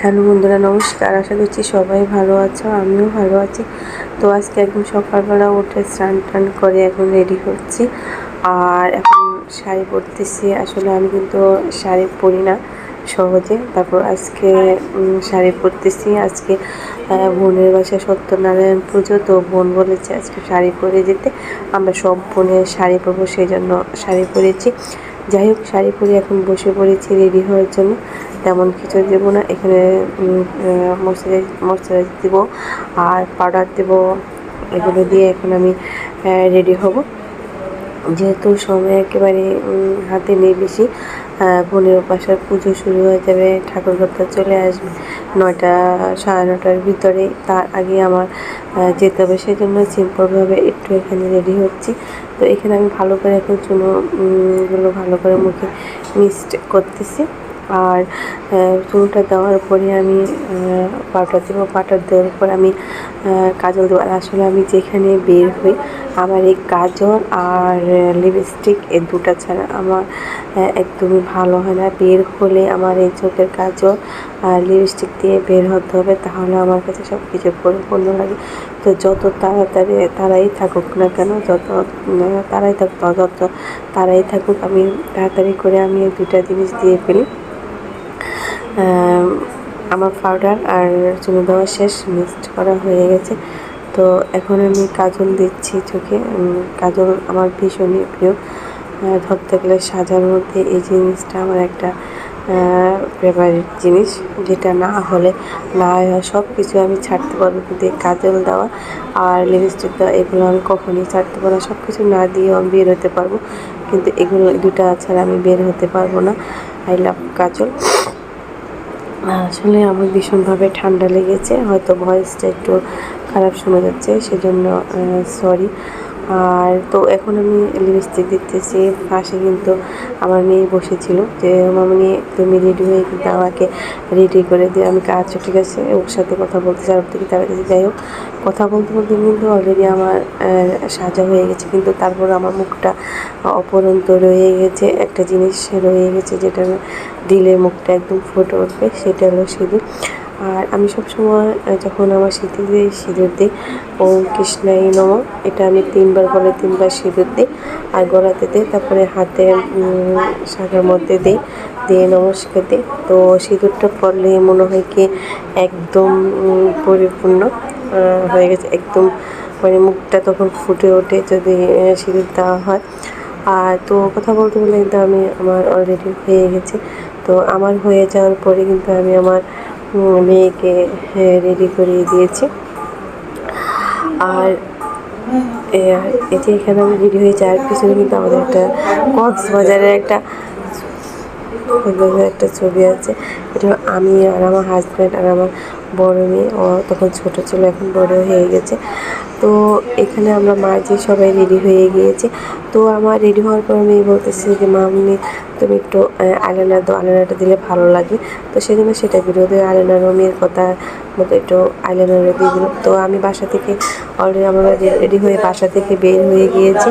Hello বন্ধুরা, নমস্কার। আশা করছি সবাই ভালো আছো, আমিও ভালো আছি। তো আজকে একদম সকালবেলা উঠে স্নান টান করে এখন রেডি হচ্ছি। আর এখন শাড়ি পরতেছি। আসলে আমি কিন্তু শাড়ি পরি না সহজে। তারপর আজকে শাড়ি পরতেছি। আজকে বোনের বাসায় সত্যনারায়ণ পুজো। তো বোন বলেছে আজকে শাড়ি পরে যেতে। আমরা সব বোনের শাড়ি পরবো, সেই জন্য শাড়ি পরেছি। যাই হোক, শাড়ি পরে এখন বসে পড়েছি রেডি হওয়ার জন্য। তেমন কিছু দেবো না। এখানে ময়শ্চারাইজ ময়শ্চারাইজ দেবো আর পাউডার দেবো। এগুলো দিয়ে এখন আমি রেডি হব। যেহেতু সময় একেবারে হাতে নেই বেশি বোনের বাসার পুজো শুরু হয়ে যাবে ঠাকুর ঘরটা চলে আসবে নয়টা সাড়ে নটার ভিতরে। তার আগে আমার যেতে হবে সেই জন্য সিম্পলভাবে একটু এখানে রেডি হচ্ছি। তো এখানে আমি ভালো করে এখন চুনো উম, গুলো ভালো করে মুখে মিক্সড করতেছি। আর চুনটা দেওয়ার পরে আমি পাউডার দেবো পাউডার দেওয়ার পর আমি কাজল দেবো। আসলে আমি যেখানে বের হই, আমার এই কাজল আর লিপস্টিক এই দুটো ছাড়া আমার একদমই ভালো হয় না। বের হলে আমার এই চোখের কাজল আর লিপস্টিক দিয়ে বের হতে হবে, তাহলে আমার কাছে সব কিছু পরিপূর্ণ লাগে। তো যত তাড়াতাড়ি, তারাই থাকুক না কেন, যত তারাই থাকুক যত তারাই থাকুক, আমি তাড়াতাড়ি করে আমি এই দুটা জিনিস দিয়ে ফেলি। আমার পাউডার আর চুনো দেওয়া শেষ মিক্সড করা হয়ে গেছে। তো এখন আমি কাজল দিচ্ছি চোখে। কাজল আমার ভীষণই প্রিয়। ধরতে গেলে সাজার মধ্যে এই জিনিসটা আমার একটা ফেভারিট জিনিস। যেটা না হলে, না সব কিছু আমি ছাড়তে পারব কিন্তু কাজল দেওয়া আর লিপস্টিক দেওয়া, এগুলো আমি কখনই ছাড়তে পারব সব কিছু না দিয়েও আমি বের হতে পারব। কিন্তু এগুলো দুটা ছাড়া আমি বের হতে পারব না। I love Kajal. আসলে আমার ভীষণভাবে ঠান্ডা লেগেছে হয়তো ভয়েসটা একটু খারাপ শোনা যাচ্ছে সেজন্য সরি আর তো এখন আমি লিপস্টিক দিতেছি পাশে কিন্তু আমার মেয়ে বসেছিল। যে মামনি তুমি রেডি হয়ে কিন্তু আমাকে রেডি করে দিয়ে আমি কাজ ঠিক আছে ওর সাথে কথা বলতে চাই থেকে তাড়াতাড়ি যাই হোক। কথা বলতে বলতে কিন্তু অলরেডি আমার সাজা হয়ে গেছে। কিন্তু তারপর আমার মুখটা অপরন্ত রয়ে গেছে। একটা জিনিস রয়ে গেছে যেটা দিলে মুখটা একদম ফুটে উঠবে, সেটা হলো সিঁদুর আর আমি সবসময় যখন আমার শীতে দিই সিঁদুর দিই, ওম কৃষ্ণাই নম, এটা আমি তিনবার বলে তিনবার সিঁদুর দিই। আর গলাতে দিই, তারপরে হাতে শাখার মধ্যে দিই, দিয়ে নমস্কার দিই। তো সিঁদুরটা পরলে মনে হয় কি একদম পরিপূর্ণ হয়ে গেছে, একদম মানে মুখটা তখন ফুটে ওঠে যদি সিঁদুর দেওয়া হয়। আর তো কথা বলতে বলে কিন্তু আমি আমার অলরেডি হয়ে গেছে। তো আমার হয়ে যাওয়ার পরে কিন্তু আমি আমার মেয়েকে রেডি করিয়ে দিয়েছি। আর, এ- এই যে এখানে আমি রেডি হয়েছি। আর পিছনে কিন্তু আমাদের একটা কক্সবাজারের একটা একটা ছবি আছে। এটা আমি আর আমার হাজব্যান্ড আর আমার বড় মেয়ে। ও তখন ছোট ছিল, এখন বড় হয়ে গেছে। তো এখানে আমরা মাঝে সবাই রেডি হয়ে গিয়েছে। তো আমার রেডি হওয়ার পর মেয়ে বলতেছে যে মামনি তুমি একটু আলেনা দাও আলেনাটা দিলে ভালো লাগে। তো সেই জন্য সেটা বিরোধী আলেনা মেয়ের কথা মতো একটু আইলাইনারও দিয়ে দিল তো আমি বাসা থেকে অলরেডি আমরা রেডি হয়ে বাসা থেকে বের হয়ে গিয়েছি।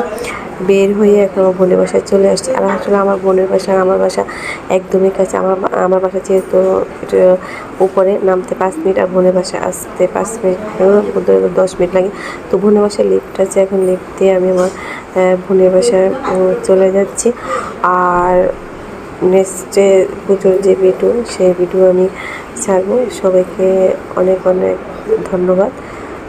বের হয়ে এখন আমার বোনের বাসায় চলে আসছি। আর আসলে আমার বোনের বাসা, আমার বাসা একদমই কাছে। আমার আমার বাসা যেহেতু উপরে, নামতে পাঁচ মিনিট আর বোনের বাসা আসতে পাঁচ মিনিট, দশ মিনিট লাগে। তো বোনের বাসায় লিফট আছে, এখন লিফট দিয়ে আমি আমার বোনের বাসায় চলে যাচ্ছি। আর নেক্সটে পুজোর যে ভিডিও সেই ভিডিও আমি ছাড়বো। সবাইকে অনেক অনেক ধন্যবাদ।